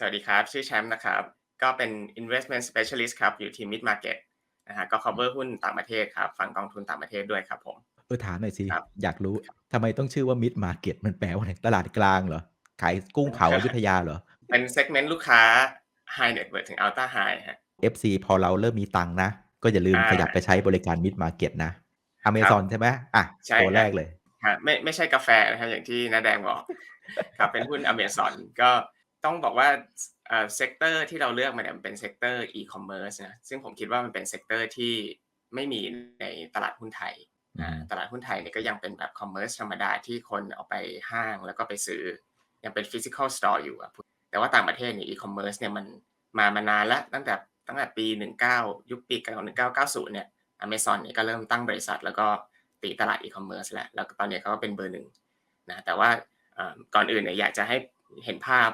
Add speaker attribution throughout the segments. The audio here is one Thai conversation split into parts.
Speaker 1: สวัสดีครับ ชื่อแชมป์นะครับ ก็เป็น investment specialist ครับ อยู่ทีม mid market นะฮะก็ cover หุ้นต่างประเทศครับ ฝั่งกองทุนต่างประเทศด้วยครับผม
Speaker 2: เออถามหน่อยสิ
Speaker 1: ครับ
Speaker 2: อยากรู้ทำไมต้องชื่อว่า mid market มันแปลว่าอะไรตลาดกลางเหรอ ขายกุ้งเผาอยุธยาเหรอ
Speaker 1: เป็น segment ลูกค้า high net worth ถึง ultra high ฮะ
Speaker 2: FC พอเราเริ่มมีตังค์นะ ก็อย่าลืม
Speaker 1: อ่า
Speaker 2: ขยับไปใช้บริการ mid market นะ Amazon ใช่ไหมอะ
Speaker 1: ใช่
Speaker 2: ตัว
Speaker 1: ครับ
Speaker 2: แรกเลย
Speaker 1: ฮะไม่ไม่ใช่กาแฟนะครับอย่างที่น้าแดงบอกครับเป็นหุ้น Amazon ก็ ต้องบอกว่าเอ่อเซกเตอร์ที่เราเลือกมาเนี่ยมันเป็นเซกเตอร์ e-commerce นะซึ่งผมคิดว่ามันเป็นเซกเตอร์ที่ไม่มีในตลาดหุ้นไทย
Speaker 2: อืม
Speaker 1: อ่าตลาดหุ้นไทยเนี่ยก็ยังเป็นแบบ commerce ธรรมดาที่คนเอาไปห้างแล้วก็ไปซื้อ ยังเป็น physical store อยู่อะแต่ว่าต่างประเทศเนี่ย e-commerce เนี่ยมันมามานานแล้วตั้งแต่ตั้งแต่ปี 19 ยุคปี1990 เนี่ย Amazon เนี่ยก็เริ่มตั้งบริษัท แล้วก็ตีตลาด e-commerce แล้วแล้วก็ตอนนี้เขาก็เป็นเบอร์หนึ่งนะแต่ว่าเอ่อก่อนอื่นเนี่ยอยากจะให้เห็นภาพ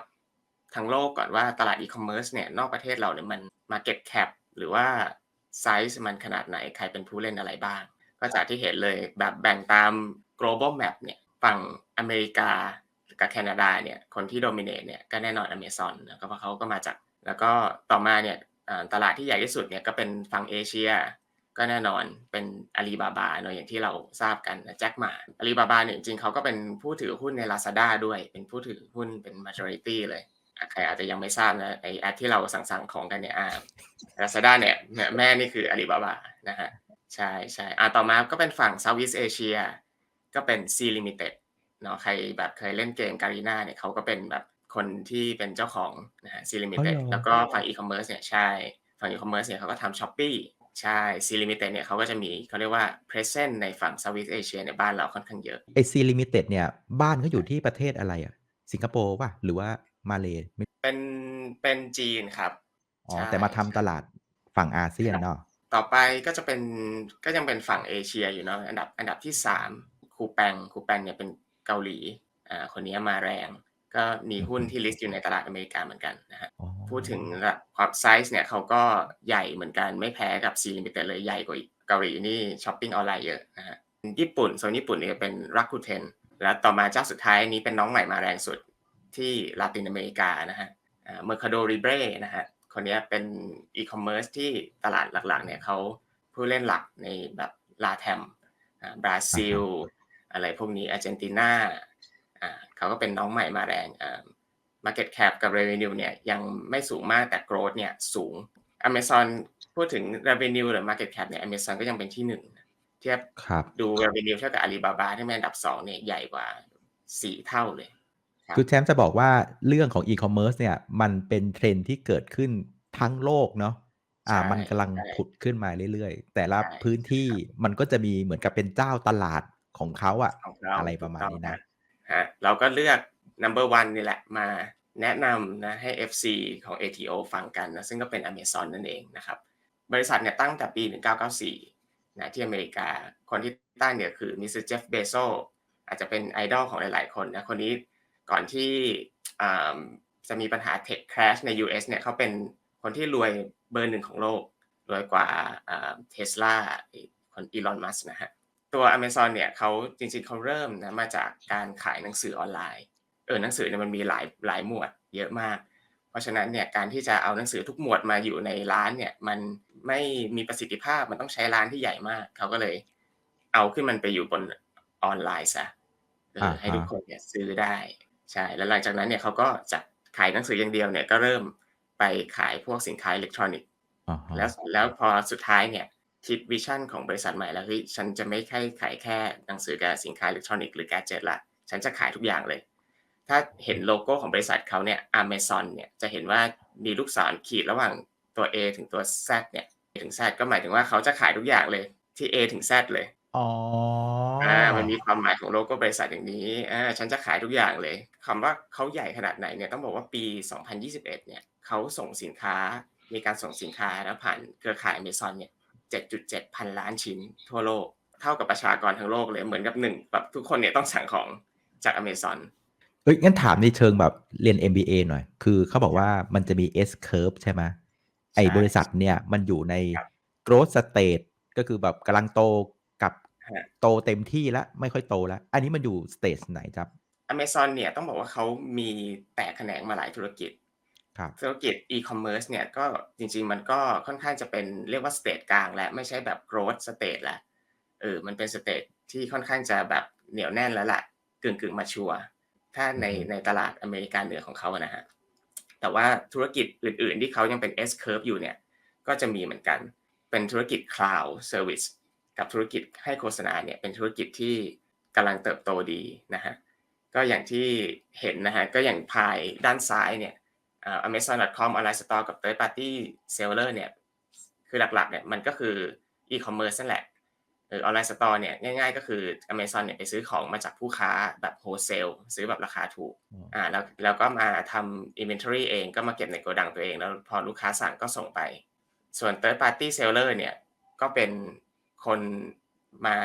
Speaker 1: ทั้งโลกก่อนว่าตลาด e-commerce เนี่ยนอกประเทศเราเนี่ยมัน market cap หรือว่าไซส์มันขนาดไหนใครเป็นผู้เล่นอะไรบ้าง ก็จากที่เห็นเลยแบบแบ่งตาม global map เนี่ยฝั่งอเมริกากับแคนาดาเนี่ยคนที่ dominate เนี่ยก็แน่นอน Amazon นะก็เพราะเขาก็มาจากแล้วก็ต่อมาเนี่ยตลาดที่ใหญ่ที่สุดเนี่ยก็เป็นฝั่งเอเชีย ก็แน่นอนเป็นอาลีบาบาเนอะอย่างที่เราทราบกันนะแจ็คหมาอาลีบาบาเนี่ยจริงๆเขาก็เป็นผู้ถือหุ้นใน Lazada ด้วยเป็นผู้ถือหุ้นเป็น majority เลย ใครอาจจะยังไม่ทราบนะไอแอปที่เราสั่งๆของกันเนี่ยอ่า Lazada เนี่ยแม่แม่นี่คืออาลีบาบานะฮะใช่ใช่อ่าต่อมาก็เป็นฝั่ง Southeast Asia ก็เป็น C Limited เนาะใครแบบเคยเล่นเกมการีนาเนี่ยเขาก็เป็นแบบคนที่เป็นเจ้าของนะฮะ C
Speaker 2: อ๋อ
Speaker 1: Limited
Speaker 2: เหรอ
Speaker 1: แล้วก็ฝั่ง e-commerce เนี่ยใช่ฝั่ง e-commerce เนี่ยเขาก็ทำ Shopee ใช่ C Limited เนี่ยเขาก็จะมีเขาเรียกว่า present ในฝั่ง Southeast Asia ในบ้านเราค่อนข้างเยอะ
Speaker 2: ไอซีลิมิเต็ดเนี่ยบ้านเขาอยู่ที่ประเทศอะไรอะสิงคโปร์ป่ะหรือว่า มาเลไม่
Speaker 1: เป็นเป็นจีนครับ
Speaker 2: อ๋อ
Speaker 1: ใช่
Speaker 2: แต่มาทำตลาดฝั่งอาเซียนเนาะ
Speaker 1: ต่อไปก็จะเป็นก็ยังเป็นฝั่งเอเชียอยู่เนาะอันดับอันดับที่สามคูแปงคูแปงเนี่ยเป็นเกาหลีอ่าคนนี้มาแรง ก็มีหุ้นที่ list อยู่ในตลาดอเมริกาเหมือนกันนะฮะ
Speaker 2: อ๋อ
Speaker 1: พูดถึงระดับความไซส์เนี่ยเขาก็ใหญ่เหมือนกันไม่แพ้กับ C Limited เลยใหญ่กว่าอีกเกาหลีนี่ช้อปปิ้งออนไลน์เยอะนะฮะญี่ปุ่นโซนญี่ปุ่นเนี่ยเป็นรักคูเทน แล้วต่อมาเจ้าสุดท้ายนี้เป็นน้องใหม่มาแรงสุด ที่ลาตินอเมริกานะฮะเมอร์คาโดริเบรนะฮะคนเนี้ยเป็นอีคอมเมิร์ซที่ตลาดหลักๆเนี่ยเขาผู้เล่นหลักในแบบลาแทมบราซิล อะไรพวกนี้อาร์เจนตินาอ่าเขาก็เป็นน้องใหม่มาแรงอ่า Market Cap กับ Revenue เนี่ยยังไม่สูงมากแต่ Growth เนี่ยสูง Amazon พูดถึง Revenue หรือ Market Cap เนี่ย Amazon ก็ยังเป็นที่หนึ่งนะเทียบ
Speaker 2: ครับ
Speaker 1: ดู Revenue เท่ากับ Alibaba ที่เป็นอันดับสองเนี่ยใหญ่กว่าสี่เท่าเลย ครับ
Speaker 2: คือแชมป์จะบอกว่าเรื่องของอีคอมเมิร์ซเนี่ยมันเป็นเทรนด์ที่เกิดขึ้นทั้งโลกเนาะอ่า
Speaker 1: ใช่
Speaker 2: มันกำลัง
Speaker 1: ใช่
Speaker 2: ผุดขึ้นมาเรื่อยๆ แต่ละ
Speaker 1: ใช่
Speaker 2: พื้นที่มันก็จะมีเหมือนกับเป็นเจ้าตลาดของเขาอะ
Speaker 1: ของเรา
Speaker 2: อะไรประมาณ
Speaker 1: ถูกต้อง
Speaker 2: นี้นะ
Speaker 1: ฮะเราก็เลือก number one นี่แหละมาแนะนำนะให้ FC ของ ATO ฟังกันนะซึ่งก็เป็น Amazon นั่นเองนะครับ บริษัทเนี่ยตั้งแต่ปี 1994นะที่อเมริกาคนที่ตั้งเนี่ยคือมิสเตอร์เจฟเบโซอาจจะเป็นไอดอลของหลายๆคนนะคนนี้ ก่อนที่อ่าจะมีปัญหา Tech Crash ใน US เนี่ยเขาเป็นคนที่รวยเบอร์หนึ่งของโลก รวยกว่าเทสลาคนอีลอนมัสนะฮะ ตัว Amazon เนี่ยเขาจริงๆเขาเริ่มนะมาจากการขายหนังสือออนไลน์ เออหนังสือเนี่ยมันมีหลายหลายหมวดเยอะมาก เพราะฉะนั้นเนี่ยการที่จะเอาหนังสือทุกหมวดมาอยู่ในร้านเนี่ยมันไม่มีประสิทธิภาพมันต้องใช้ร้านที่ใหญ่มากเขาก็เลย เอาขึ้นมันไปอยู่บนออนไลน์ซะเออ
Speaker 2: อ่าฮะ
Speaker 1: ให้ทุกคนเนี่ยซื้อได้ ใช่แล้วหลังจากนั้นเนี่ยเขาก็จากขายหนังสืออย่างเดียวเนี่ยก็เริ่มไปขายพวกสินค้าอิเล็กทรอนิกส์
Speaker 2: อ่าฮะ
Speaker 1: แล้วแล้วพอสุดท้ายเนี่ยคิดวิชั่นของบริษัทใหม่แล้วเฮ้ยฉันจะไม่แค่ขายแค่หนังสือกับสินค้าอิเล็กทรอนิกส์หรือแกดเจ็ตละฉันจะขายทุกอย่างเลย ถ้าเห็นโลโก้ของบริษัทเขาเนี่ย Amazon เนี่ยจะเห็นว่ามีลูกศรขีดระหว่างตัว A ถึงตัว Z เนี่ย A ถึง Z ก็หมายถึงว่าเขาจะขายทุกอย่างเลยที่ A ถึง Z เลย
Speaker 2: อ๋อ
Speaker 1: อ่ามันมีความหมายของโลโก้บริษัทอย่างนี้อ่าฉันจะขายทุกอย่างเลยคำว่าเขาใหญ่ขนาดไหนเนี่ยต้องบอกว่าปี 2021 เนี่ยเขาส่งสินค้ามีการส่งสินค้านะผ่านเครือข่าย Amazon เนี่ย 7.7 พันล้านชิ้นทั่วโลก เท่ากับประชากรทั้งโลกเลยเหมือนกับหนึ่งแบบทุกคนเนี่ยต้องสั่งของจาก Amazon
Speaker 2: เอ้ยงั้นถามในเชิงแบบเรียน MBA หน่อย คือเขาบอกว่ามันจะมี S curve ใช่ไหมไอ้
Speaker 1: ใช่
Speaker 2: บริษัทเนี่ยมันอยู่ใน
Speaker 1: ครับ
Speaker 2: growth state ก็คือแบบกำลังโต กับ
Speaker 1: ฮะ
Speaker 2: โตเต็มที่แล้ว ไม่ค่อยโตแล้ว อันนี้มันอยู่ stage ไหนครับ
Speaker 1: Amazon เนี่ยต้องบอกว่า เขามีแตกแขนงมาหลายธุรกิจ
Speaker 2: ครับ
Speaker 1: ธุรกิจอีคอมเมิร์ซเนี่ย ก็ จริง ๆ มันก็ค่อนข้างจะเป็น เรียกว่า สเตจกลางและไม่ใช่แบบ growth stage แล้ว เออ มันเป็นสเตจที่ค่อนข้างจะแบบเหนียวแน่นแล้วล่ะกึ่งกึ่งมาชัวถ้าใน
Speaker 2: อือฮึ
Speaker 1: ในตลาดอเมริกาเหนือของเขาอะนะฮะแต่ว่าธุรกิจอื่น ๆ ที่เขายังเป็น S curve อยู่เนี่ย ก็จะมีเหมือนกัน เป็นธุรกิจ cloud service กับธุรกิจให้โฆษณาเนี่ยเป็นธุรกิจที่กำลังเติบโตดีนะฮะก็อย่างที่เห็นนะฮะก็อย่างพายด้านซ้ายเนี่ยอ่า Amazon.com Online Store กับ Third Party Seller เนี่ยคือหลักๆเนี่ยมันก็คือ e-commerce นั่นแหละเออ Online Store เนี่ยง่ายๆ ก็คือ Amazon เนี่ยไปซื้อของมาจากผู้ค้าแบบโฮเซลซื้อแบบราคาถูก
Speaker 2: อ๋อ
Speaker 1: อ่าแล้วแล้วก็มาทำ inventory เองก็มาเก็บในโกดังตัวเอง แล้วพอลูกค้าสั่งก็ส่งไป ส่วน third party seller เนี่ยก็เป็น คนมา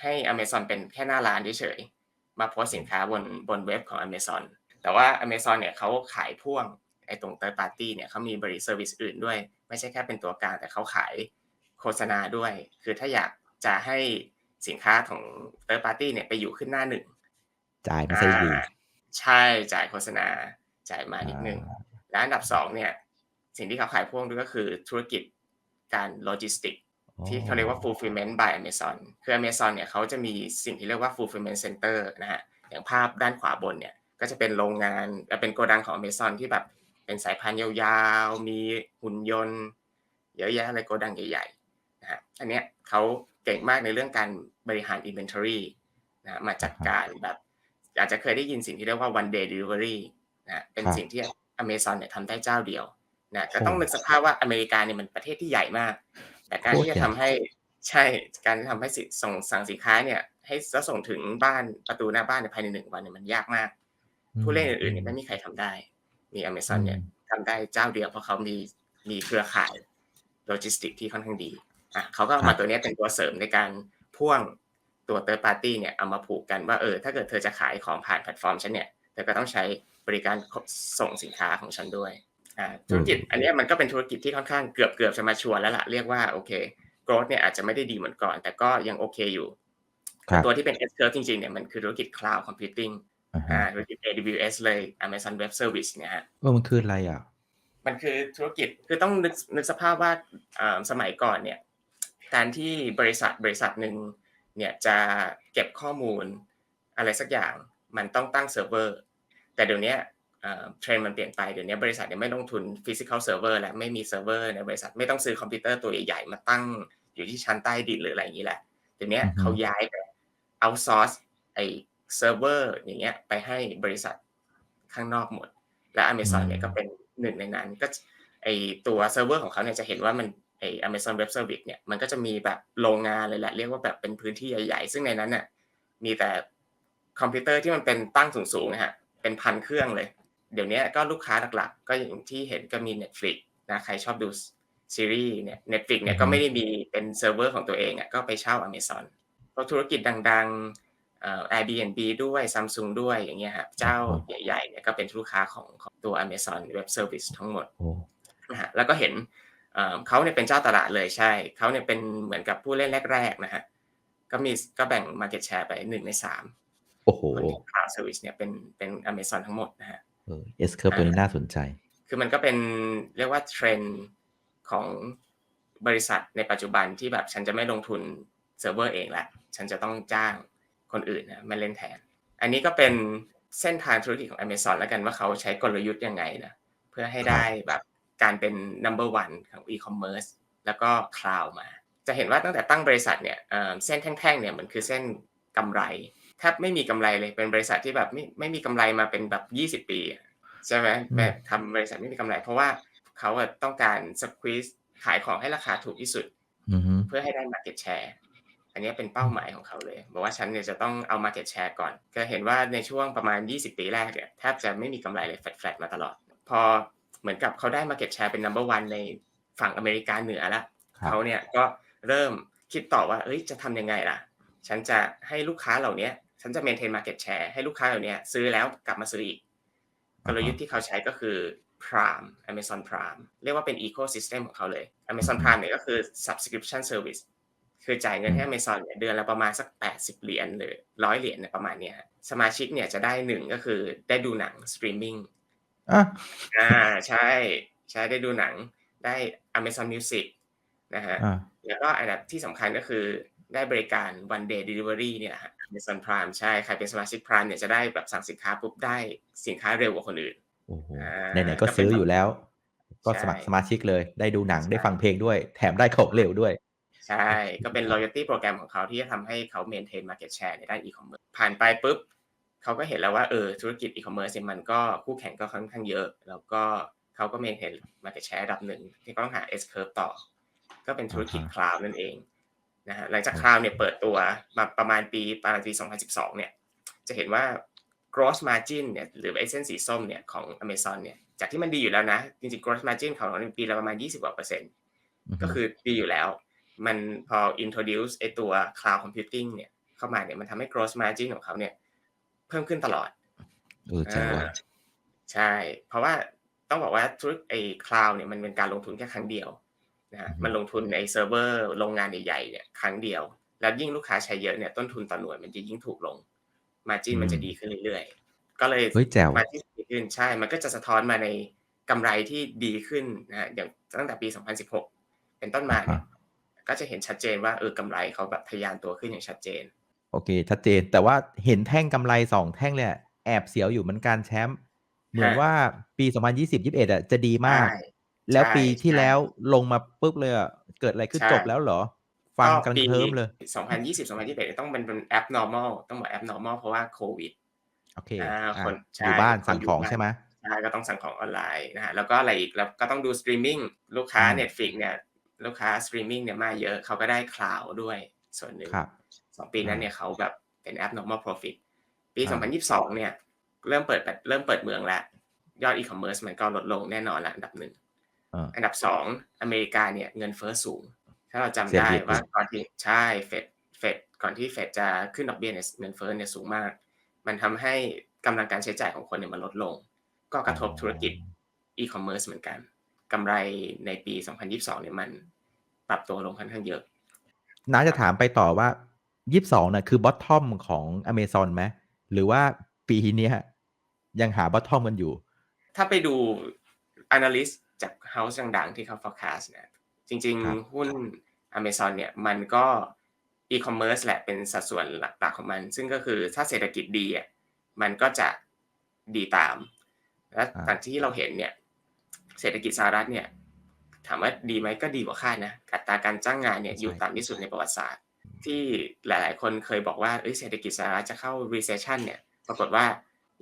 Speaker 1: ให้ Amazon เป็นแค่หน้าร้านเฉยๆมาโพสต์สินค้าบนบนเว็บของ Amazon แต่ว่า Amazon เนี่ยเขาขายพ่วงไอ้ตรง third party เนี่ยเขามีบริษัท service อื่นด้วย ไม่ใช่แค่เป็นตัวกลางแต่เขาขายโฆษณาด้วย คือถ้าอยากจะให้สินค้าของ third party เนี่ยไปอยู่ขึ้นหน้าหนึ่ง
Speaker 2: จ่ายมาซะดี
Speaker 1: อ่าใช่จ่ายโฆษณาจ่ายมานิดนึง
Speaker 2: อ่า
Speaker 1: และอันดับสองเนี่ยสิ่งที่เขาขายพ่วงด้วยก็คือธุรกิจการโลจิสติก ที่เขาเรียกว่า fulfillment by Amazon คือ Amazon เนี่ยเขาจะมีสิ่งที่เรียกว่า fulfillment center นะฮะอย่างภาพด้านขวาบนเนี่ยก็จะเป็นโรงงานและเป็นโกดังของ Amazon ที่แบบเป็นสายพานยาวๆ มีหุ่นยนต์ เยอะแยะเลยโกดังใหญ่ๆนะฮะอันเนี้ยเขาเก่งมากในเรื่องการบริหาร inventory นะฮะมาจัดการแบบอาจจะเคยได้ยินสิ่งที่เรียกว่า one day delivery นะฮะเป็น
Speaker 2: ครับ
Speaker 1: สิ่งที่ Amazon เนี่ยทำได้เจ้าเดียวนะก็ต้องนึกสภาพว่าอเมริกาเนี่ยมันประเทศที่ใหญ่มาก แต่การที่จะทำให้ใช่การทำให้สิส่งสั่งสินค้าเนี่ย ให้แล้วส่งถึงบ้านประตูหน้าบ้านในภายในหนึ่งวันเนี่ยมันยากมาก ผู้เล่นอื่นๆเนี่ยไม่มีใครทำได้ มี Amazon เนี่ยทำได้เจ้าเดียวเพราะเขามีมีเครือข่ายโลจิสติกที่ค่อนข้างดีอะเขาก็เอามาตัวเนี้ยเป็นตัวเสริมในการพ่วงตัว third party เนี่ยเอามาผูกกันว่าเออถ้าเกิดเธอจะขายของผ่านแพลตฟอร์มฉันเนี่ยเธอก็ต้องใช้บริการส่งสินค้าของฉันด้วยอ่า ธุรกิจอันเนี้ยมันก็เป็นธุรกิจที่ค่อนข้างเกือบเกือบจะมาชัวร์แล้วล่ะเรียกว่าโอเค growth เนี่ยอาจจะไม่ได้ดีเหมือนก่อน แต่ก็ยังโอเคอยู่
Speaker 2: ครับ
Speaker 1: ตัวที่เป็น S curve จริงๆเนี่ยมันคือธุรกิจ cloud computing
Speaker 2: อ่าฮะ
Speaker 1: อ่าธุรกิจ AWS เลย Amazon Web Service เนี่ยฮะ
Speaker 2: ว่ามันคืออะไรอะ
Speaker 1: มันคือธุรกิจคือต้องนึกนึกสภาพว่าอ่าสมัยก่อนเนี่ยการที่บริษัทบริษัทหนึ่งเนี่ยจะเก็บข้อมูลอะไรสักอย่างมันต้องตั้งเซิร์ฟเวอร์ แต่เดี๋ยวนี้อ่า เทรนด์มันเปลี่ยนไปเดี๋ยวนี้บริษัทเนี่ยไม่ลงทุนฟิสิก a l เซิร์ฟเวอร์และไม่มีเซิร์ฟเวอร์ในบริษัทไม่ต้องซื้อคอมพิวเตอร์ตัวใหญ่ๆมาตั้งอยู่ที่ชั้นใต้ดินหรืออะไรอย่างนี้แหละเดี๋ยวนี้
Speaker 2: อือฮึ
Speaker 1: เขาย้ายไปเอาซอร์สไอเซิร์ฟเวอร์อย่างเงี้ยไปให้บริษัทข้างนอกหมด และ Amazon เนี่ยก็เป็นหนึ่งในนั้น ก็ไอตัวเซิร์ฟเวอร์ของเขาเนี่ยจะเห็นว่ามันไอ Amazon Web Service เนี่ยมันก็จะมีแบบโรงงานเลยแหละเรียกว่าแบบเป็นพื้นที่ใหญ่ๆ ซึ่งในนั้นน่ะมีแต่คอมพิวเตอร์ที่มันเป็นตั้งสูงๆนะฮะเป็นพันเครื่องเลย เดี๋ยวนี้ก็ลูกค้าหลักๆ ก็อย่างที่เห็นก็มี Netflix นะใครชอบดูซีรีส์เนี่ย Netflix เนี่ยก็ไม่ได้มีเป็นเซิร์ฟเวอร์ของตัวเองอะก็ไปเช่า Amazon พวกธุรกิจดังๆเอ่อ Airbnb ด้วย Samsung ด้วยอย่างเงี้ยครับเจ้าใหญ่ๆเนี่ยก็เป็นลูกค้าของของตัว Amazon Web Service ทั้งหมด
Speaker 2: โอ้
Speaker 1: นะฮะแล้วก็เห็นเอ่อเขาเนี่ยเป็นเจ้าตลาดเลยใช่ เขาเนี่ยเป็นเหมือนกับผู้เล่นแรกๆนะฮะก็มีก็แบ่ง Market Share ไปหนึ่งในสาม
Speaker 2: โอ้โห
Speaker 1: คนที่ Cloud Service เนี่ยเป็นเป็น Amazon ทั้งหมดนะฮะ
Speaker 2: เออ S curve ตัวนี้น่าสนใจ
Speaker 1: คือมันก็เป็นเรียกว่าเทรนด์ของบริษัทในปัจจุบันที่แบบฉันจะไม่ลงทุนเซิร์ฟเวอร์เองละฉันจะต้องจ้างคนอื่นนะมาเล่นแทน อันนี้ก็เป็นเส้นทางธุรกิจของ Amazon แล้วกันว่าเขาใช้กลยุทธ์ยังไงนะเพื่อให้ได้แบบการเป็น number one ของ e-commerce แล้วก็ cloud มา จะเห็นว่าตั้งแต่ตั้งบริษัทเนี่ยเอ่อเส้นแท่งๆเนี่ยมันคือเส้นกำไรแทบไม่มีกำไรเลยเป็นบริษัทที่แบบไม่ไม่มีกำไรมาเป็นแบบ20ปีอะใช่ไหม
Speaker 2: อืม
Speaker 1: แบบทำบริษัทไม่มีกำไร เพราะว่าเขาอะต้องการ squeeze ขายของให้ราคาถูกที่สุด
Speaker 2: อือฮึ
Speaker 1: เพื่อให้ได้ market share อันนี้เป็นเป้าหมายของเขาเลย บอกว่าฉันเนี่ยจะต้องเอา market share ก่อน ก็เห็นว่าในช่วงประมาณ 20 ปีแรกเนี่ยแทบจะไม่มีกำไรเลย flat flat มาตลอด พอเหมือนกับเขาได้ market share เป็น number one ในฝั่งอเมริกาเหนือแล้ว
Speaker 2: ครับ
Speaker 1: เขาเนี่ยก็เริ่มคิดต่อว่าเอ้ยจะทำยังไงล่ะ ฉันจะให้ลูกค้าเหล่านี้ ฉันจะ maintain market share ให้ลูกค้าเหล่านี้ซื้อแล้วกลับมาซื้ออีกกลยุทธ์ที่เขาใช้ก็คือ Prime Amazon Prime เรียกว่าเป็น ecosystem ของเขาเลย Amazon Prime เนี่ยก็คือ subscription service คือจ่ายเงินให้ Amazon เนี่ยเดือนละประมาณสัก 80 เหรียญหรือร้อยเหรียญเนี่ยประมาณเนี้ยฮะสมาชิกเนี่ยจะได้หนึ่งก็คือได้ดูหนัง streaming
Speaker 2: อะ
Speaker 1: อาใช่ใช่ได้ดูหนังได้ Amazon Music นะครับ
Speaker 2: อ่า
Speaker 1: แล้วก็อันดับที่สำคัญก็คือ ได้บริการ One Day Delivery เนี่ยแหละครับ Amazon Prime ใช่ ใครเป็นสมาชิก Prime เนี่ยจะได้แบบสั่งสินค้าปุ๊บได้สินค้าเร็วกว่าคนอื่น
Speaker 2: โอ้โห
Speaker 1: อ่า
Speaker 2: ไหนๆก็
Speaker 1: ก็เป็น
Speaker 2: ซื้อ
Speaker 1: แบบ
Speaker 2: อยู่แล้ว ก็
Speaker 1: ใช่
Speaker 2: สมัครสมาชิกเลย ได้ดูหนัง
Speaker 1: ใช่
Speaker 2: ได้ฟังเพลงด้วย แถมได้ของเร็วด้วย
Speaker 1: ใช่ ก็เป็น loyalty โปรแกรมของเขาที่จะทำให้เขา maintain market share ในด้าน e-commerce ผ่านไปปุ๊บเขาก็เห็นแล้วว่าเออธุรกิจ e-commerce เนี่ยมันก็คู่แข่งก็ค่อนข้างเยอะ แล้วก็เขาก็ maintain market share ระดับหนึ่งที่ก็ต้องหา S curve ต่อ ก็เป็นธุรกิจ
Speaker 2: อ่าฮะ
Speaker 1: คลาวด์นั่นเอง นะฮะหลังจาก
Speaker 2: โอเค
Speaker 1: คลาวด์เนี่ยเปิดตัวมาประมาณปีประมาณปี 2012 เนี่ยจะเห็นว่า gross margin เนี่ยหรือไอ้เส้นสีส้มเนี่ยของ Amazon เนี่ยจากที่มันดีอยู่แล้วนะ จริงๆ gross margin ของเราในปีละประมาณ 20กว่าเปอร์เซ็นต์
Speaker 2: อือฮึ
Speaker 1: ก็คือดีอยู่แล้ว มันพอ introduce ไอตัว cloud computing เนี่ยเข้ามาเนี่ยมันทำให้ gross margin ของเขาเนี่ยเพิ่มขึ้นตลอด
Speaker 2: เออเจ๋งว่ะ
Speaker 1: อ่าใช่ เพราะว่าต้องบอกว่าธุรกิจไอ้ cloud เนี่ยมันเป็นการลงทุนแค่ครั้งเดียว นะฮะ
Speaker 2: อือฮึ
Speaker 1: มันลงทุนในเซิร์ฟเวอร์โรงงานใหญ่ๆเนี่ยครั้งเดียว แล้วยิ่งลูกค้าใช้เยอะเนี่ยต้นทุนต่อหน่วยมันจะยิ่งถูกลง margin มันจะดีขึ้นเรื่อยๆ ก็เลย
Speaker 2: เฮ้ยแจ๋ว
Speaker 1: มาที่ดีขึ้นใช่ มันก็จะสะท้อนมาในกำไรที่ดีขึ้นนะฮะอย่างตั้งแต่ปี 2016 เป็นต้นมาเนี่ยก็จะเห็นชัดเจนว่าเออกำไรเขาแบบทะยานตัวขึ้นอย่างชัดเจน
Speaker 2: โอเค ชัดเจนแต่ว่าเห็นแท่งกำไรสองแท่งเลยอะแอบเสียวอยู่เหมือนกันแชมป์เหมือน
Speaker 1: ฮะ
Speaker 2: ว่าปี 2020 21อะจะดีมาก
Speaker 1: ใช่
Speaker 2: แล้ว
Speaker 1: ใช่
Speaker 2: ปีที่
Speaker 1: ใช่
Speaker 2: แล้วลงมาปุ๊บเลยอะเกิดอะไรขึ้น
Speaker 1: ใช่
Speaker 2: จบแล้วเหรอ ฟังกัน
Speaker 1: ปี
Speaker 2: เคิมเลย
Speaker 1: 2020 2021 ต้องเป็นเป็น abnormal ต้องบอก abnormal เพราะว่าโควิด
Speaker 2: โอเค
Speaker 1: อ่า
Speaker 2: อะ
Speaker 1: คนใช่
Speaker 2: อยู่บ้าน
Speaker 1: คน
Speaker 2: สั่ง
Speaker 1: อยู่
Speaker 2: ของ
Speaker 1: บ้าน
Speaker 2: ใช่ไหม
Speaker 1: ใช่ก็ต้องสั่งของออนไลน์นะฮะแล้วก็อะไรอีกแล้วก็ต้องดูสตรีมมิ่งลูกค้า
Speaker 2: อืม
Speaker 1: Netflix เนี่ยลูกค้าสตรีมมิ่งเนี่ยมาเยอะเขาก็ได้คลาวด้วยส่วนหนึ่ง
Speaker 2: ครับ
Speaker 1: สองปีนั้น
Speaker 2: อ่า
Speaker 1: เนี่ยเขาแบบเป็น abnormal profit ปี
Speaker 2: อ่า
Speaker 1: 2022 เนี่ย เริ่มเปิดเริ่มเปิดเมืองแล้ว ยอดอีคอมเมิร์ซมันก็ลดลงแน่นอนละอันดับหนึ่ง
Speaker 2: อ่า
Speaker 1: อันดับสองอเมริกาเนี่ยเงินเฟ้อสูง ถ้าเราจำ
Speaker 2: เศรษฐ
Speaker 1: ได้
Speaker 2: กิจ
Speaker 1: ว่าก่อนที่ใช่เฟดเฟดก่อนที่เฟดจะขึ้นดอกเบี้ยเนี่ยเงินเฟ้อเนี่ยสูงมาก มันทำให้กำลังการใช้จ่ายของคนเนี่ยมันลดลง ก็กระทบธุรกิจอีคอมเมิร์ซเหมือนกันกำไรในปี 2022เนี่ยมันปรับตัวลงค่อนข้างเยอะ
Speaker 2: น้าจะถามไปต่อว่า 22น่ะคือบอททอมของ Amazon ไหมหรือว่าปีเนี้ยยังหาบอททอมกันอยู่
Speaker 1: ถ้าไปดู analyst จาก house ดังๆที่เขา forecast เนี่ยจริง
Speaker 2: ครับ
Speaker 1: ๆหุ้น Amazon เนี่ยมันก็ e-commerce แหละเป็นสัดส่วนหลักๆของมัน ซึ่งก็คือถ้าเศรษฐกิจดีอะมันก็จะดีตาม และ
Speaker 2: อ่า
Speaker 1: ตามที่เราเห็นเนี่ยเศรษฐกิจสหรัฐเนี่ยถามว่าดีไหมก็ดีกว่าคาดนะอัตราการจ้างงานเนี่ยอยู่ต่ำที่สุดในประวัติศาสตร์ ที่หลายๆ คนเคยบอกว่าเอ้ยเศรษฐกิจสหรัฐจะเข้า recession เนี่ยปรากฏว่า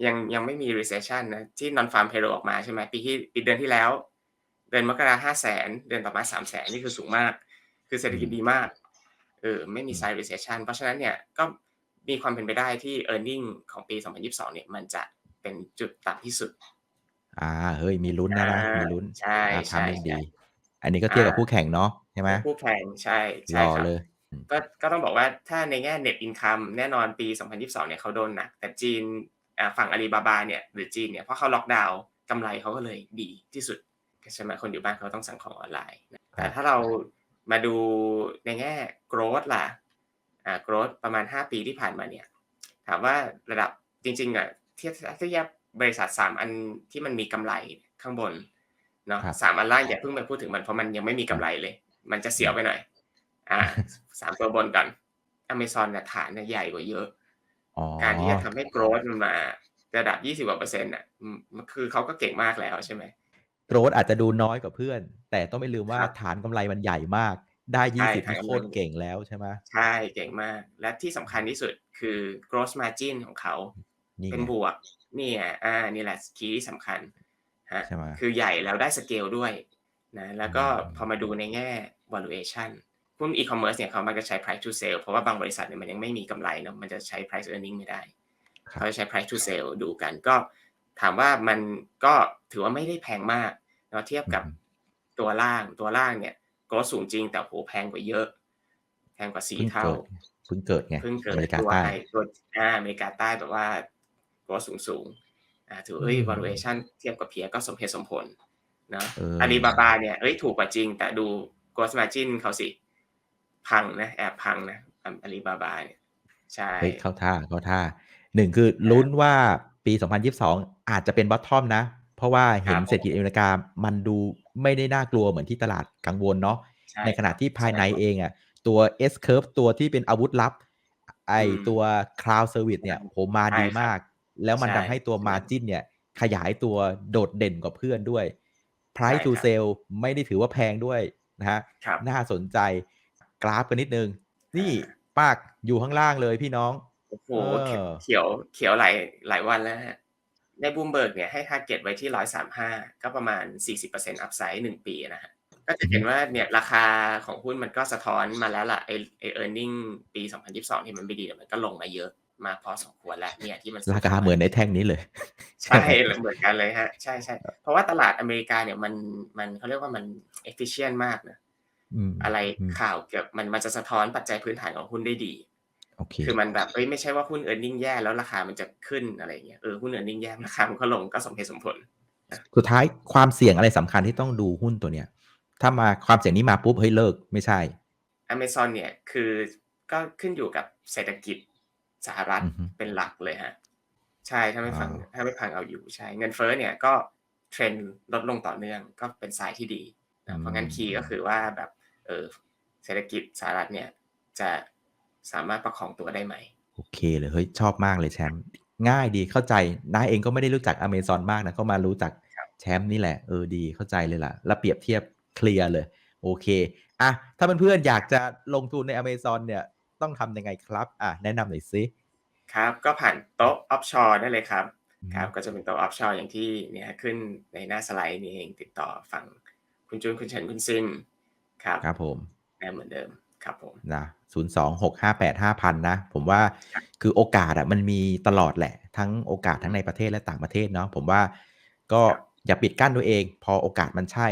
Speaker 1: ยังยังไม่มี recession นะที่ non farm payroll ออกมาใช่ไหมปีที่ปีเดือนที่แล้ว เดือนมกราห้าแสนเดือนต่อมาสามแสนนี่คือสูงมาก คือเศรษฐกิจดีมากเออไม่มี sign recession เพราะฉะนั้นเนี่ยก็มีความเป็นไปได้ที่ earning ของปี 2022 เนี่ยมันจะเป็นจุดต่ำที่สุด
Speaker 2: อ่าเฮ้ยมีลุ้นนะนะ
Speaker 1: อ่ามี
Speaker 2: มีลุ้น
Speaker 1: ใช่
Speaker 2: อ่า
Speaker 1: ใช่
Speaker 2: ทำได้ดี
Speaker 1: ใช่
Speaker 2: อันนี้ก็เทียบกับ
Speaker 1: อ่า
Speaker 2: คู่แข่งเนาะใช่ไหม
Speaker 1: คู่แข่งใช่
Speaker 2: ร
Speaker 1: ใช่
Speaker 2: อ
Speaker 1: ครับ
Speaker 2: เลย
Speaker 1: ก็ก็ต้องบอกว่าถ้าในแง่ net income แน่นอนปี 2022 เนี่ยเขาโดนหนักแต่จีนอ่าฝั่งอาลีบาบาเนี่ยหรือจีนเนี่ยเพราะเขาล็อกดาวน์กำไรเขาก็เลยดีที่สุด ใช่ไหมคนอยู่บ้านเขาต้องสั่งของออนไลน์นะแต่ถ้าเรามาดูในแง่ growth ล่ะอ่า growth ประมาณ 5 ปีที่ผ่านมาเนี่ย ถามว่าระดับจริงๆอะเทียบเทียบบริษัท 3 อันที่มันมีกำไรข้างบนเนาะ
Speaker 2: ครับ
Speaker 1: สามอันล่างอย่าเพิ่งไปพูดถึงมันเพราะมันยังไม่มีกำไรเลย มันจะเสียวไปหน่อย อ่าสามตัวบนก่อน Amazon เนี่ยฐานเนี่ยใหญ่กว่าเยอะ
Speaker 2: อ๋อ
Speaker 1: การที่จะทำให้ growth มันมาระดับ 20กว่าเปอร์เซ็นต์อะอืมมันคือเขาก็เก่งมากแล้วใช่ไหม
Speaker 2: โกรธอาจจะดูน้อยกว่าเพื่อน แต่ต้องไม่ลืมว่า
Speaker 1: ครับ
Speaker 2: ฐานกำไรมันใหญ่มาก ได้
Speaker 1: ใช่
Speaker 2: ยี่สิบ
Speaker 1: ฐาน
Speaker 2: นี่
Speaker 1: กำไร
Speaker 2: โคตรเก่งแล้วใช่ไหม
Speaker 1: ใช่เก่งมาก และที่สำคัญที่สุดคือ gross margin ของเขา
Speaker 2: นี่
Speaker 1: เป็น
Speaker 2: ไง
Speaker 1: บวกเนี่ยอ่านี่แหละคีย์ที่สำคัญฮะ
Speaker 2: ใช่ไหม
Speaker 1: คือใหญ่แล้วได้สเกลด้วยนะแล้วก็
Speaker 2: อืม
Speaker 1: พอมาดูในแง่ valuation หุ้น e-commerce เนี่ยเขามักจะใช้ price to sale เพราะว่าบางบริษัทเนี่ยมันยังไม่มีกำไรเนอะมันจะใช้ price earning ไม่ได้
Speaker 2: ครับ
Speaker 1: เขาจะใช้ price to sale ดูกันก็ถามว่ามันก็ถือว่าไม่ได้แพงมาก เนาะเทียบกับ
Speaker 2: อืม
Speaker 1: ตัวล่างตัวล่างเนี่ยก็สูงจริงแต่โหแพงกว่าเยอะ แพงกว่าสี่
Speaker 2: เพิ่ง
Speaker 1: เท่า
Speaker 2: เกิดเพิ่งเกิดไง
Speaker 1: เพิ่งเกิ
Speaker 2: อ
Speaker 1: ด
Speaker 2: เมริกา
Speaker 1: ตัว
Speaker 2: ใต้
Speaker 1: ไอตัวอ่าอเมริกาใต้แบบว่าก็สูงสูงอ่าถือว่าเอ้ย
Speaker 2: อืม
Speaker 1: valuation เทียบกับเพียก็สมเหตุสมผลเนาะ
Speaker 2: เออ
Speaker 1: อาลีบาบาเนี่ยเอ้ยถูกกว่าจริง แต่ดู gross margin เขาสิ พังนะ แอบพังนะอาลีบาบาเนี่ยใช่
Speaker 2: เฮ้ยเข้าท่าเข้าท่าหนึ่งคือลุ้นว่าปี 2022 อาจจะเป็นบอททอมนะ เพราะว่า
Speaker 1: ค
Speaker 2: เห็
Speaker 1: รั
Speaker 2: น
Speaker 1: บ
Speaker 2: เศรษฐกิจอเมริกามันดูไม่ได้น่ากลัวเหมือนที่ตลาดกังวลเนาะ
Speaker 1: ใช่
Speaker 2: ในขณะที่ภายใน
Speaker 1: ใช่ครับ
Speaker 2: เองอะตัว S curve ตัวที่เป็นอาวุธลับ ไอ้
Speaker 1: อืม
Speaker 2: ตัว Cloud Service เนี่ยโอ้โฮมา
Speaker 1: ใช่
Speaker 2: ดี
Speaker 1: ครับ
Speaker 2: มาก แล้วมัน
Speaker 1: ใช่
Speaker 2: ทำให้ตัว
Speaker 1: ใช่
Speaker 2: margin เนี่ย ขยายตัวโดดเด่นกว่าเพื่อนด้วย
Speaker 1: ใช่
Speaker 2: Price to
Speaker 1: ครับ
Speaker 2: sell ไม่ได้ถือว่าแพงด้วยนะครับ
Speaker 1: ครับ
Speaker 2: น่าสนใจกราฟกันนิดหนึ่งนี่
Speaker 1: อา
Speaker 2: ปากอยู่ข้างล่างเลยพี่น้อง
Speaker 1: โอ้โฮ
Speaker 2: เอ
Speaker 1: เข
Speaker 2: อ
Speaker 1: เขียวเขียวหลายหลายวันแล้วครับ ใน Bloomberg เนี่ยให้ทาร์เกตไว้ที่ 135 ก็ประมาณ 40% upside 1 ปีอะนะครับก็จะ
Speaker 2: อือ
Speaker 1: เห็
Speaker 2: ฮึ
Speaker 1: นว่าเนี่ยราคาของหุ้นมันก็สะท้อนมาแล้วล่ะไอ้ไอ้ earning ปี 2022 ที่มันไม่ดีเนี่ยมันก็ลงมาเยอะมากพอสมควรแล้วเนี่ยที่มัน
Speaker 2: ราคาเหมือนในแท่งนี้เลย
Speaker 1: ใช่เหมือนกันเลยครับใช่ๆเพราะว่าตลาดอเมริกาเนี่ยมันมันเขาเรียกว่ามัน efficient มากนะ
Speaker 2: อืม
Speaker 1: อะไร
Speaker 2: อืม
Speaker 1: ข่าวเกี่ยวมันมันจะสะท้อนปัจจัยพื้นฐานของหุ้นได้ดี
Speaker 2: โอเค
Speaker 1: คือมันแบบเฮ้ยไม่ใช่ว่าหุ้น earning แย่แล้วราคามันจะขึ้นอะไรอย่างเงี้ยเออหุ้น earning แย่ราคามันก็ลงก็สมเหตุสมผลนะ
Speaker 2: สุดท้ายความเสี่ยงอะไรสำคัญที่ต้องดูหุ้นตัวเนี้ยถ้ามาความเสี่ยงนี้มาปุ๊บเฮ้ยเลิกไม่ใช่
Speaker 1: Amazon เนี่ยคือก็ขึ้นอยู่กับเศรษฐกิจสหรัฐ
Speaker 2: อือฮึ
Speaker 1: เป็นหลักเลยครับใช่ถ้าไม่
Speaker 2: อ๋
Speaker 1: ฟัง
Speaker 2: อ
Speaker 1: ถ้าไม่ฟังเอาอยู่ใช่ เงินเฟ้อเนี่ยก็ trend ลดลงต่อเนื่องก็เป็น sign ที่ดี
Speaker 2: อื
Speaker 1: นะเพราะงั้นคีย์ก็
Speaker 2: ม
Speaker 1: คือว่าแบบเอ่อเศรษฐกิจสหรัฐเนี่ยจะ สามารถประคองตัวได้ไหม
Speaker 2: โอเคเลยเฮ้ยชอบมากเลยแชมป์ง่ายดีเข้าใจน้าเองก็ไม่ได้รู้จัก Amazon มากนะก็มารู้จัก
Speaker 1: ครับ
Speaker 2: แชมป์นี่แหละเออดีเข้าใจเลยล่ะ แล้วเปรียบเทียบเคลียร์เลย โอเคอะถ้าเพื่อนๆอยากจะลงทุนใน Amazon เนี่ยต้องทำยังไงครับ?อะแนะนำหน่อยสิ
Speaker 1: ครับก็ผ่านโต๊ะ offshore ได้เลยครับ
Speaker 2: อือ
Speaker 1: ค
Speaker 2: ฮึ
Speaker 1: รับก็จะเป็นโต๊ะ offshore อย่างที่เนี่ยขึ้นในหน้าสไลด์นี้เองติดต่อฝั่งคุณจูนคุณเฉินคุณซินครับ
Speaker 2: ครับผม
Speaker 1: ได้เหมือนเดิม ครับผม
Speaker 2: นะ026585000นะ ผมว่า
Speaker 1: ครับ
Speaker 2: คือโอกาสอะมันมีตลอดแหละ ทั้งโอกาส
Speaker 1: อื
Speaker 2: ทั้ง
Speaker 1: ม
Speaker 2: ในประเทศและต่างประเทศเนาะผมว่าก็
Speaker 1: ครับ
Speaker 2: อย่าปิดกั้นตัวเอง พอโอกาสมันใช่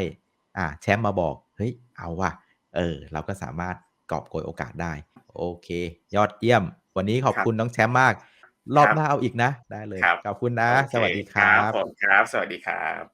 Speaker 2: อ่าแชมป์มาบอก เฮ้ย เอาว่ะเออ เราก็สามารถกอบโกยโอกาสได้ โอเค ยอดเยี่ยม วันนี้ขอบ
Speaker 1: ครับ
Speaker 2: คุณน้องแชมป์มากร
Speaker 1: ค
Speaker 2: อบ
Speaker 1: รับ
Speaker 2: หน้าเอาอีกนะ ได้เลย
Speaker 1: ครับ
Speaker 2: ขอบคุณนะ
Speaker 1: โอเค
Speaker 2: สวัสดีค
Speaker 1: ค
Speaker 2: รั
Speaker 1: รับบผมครับ สวัสดีครับ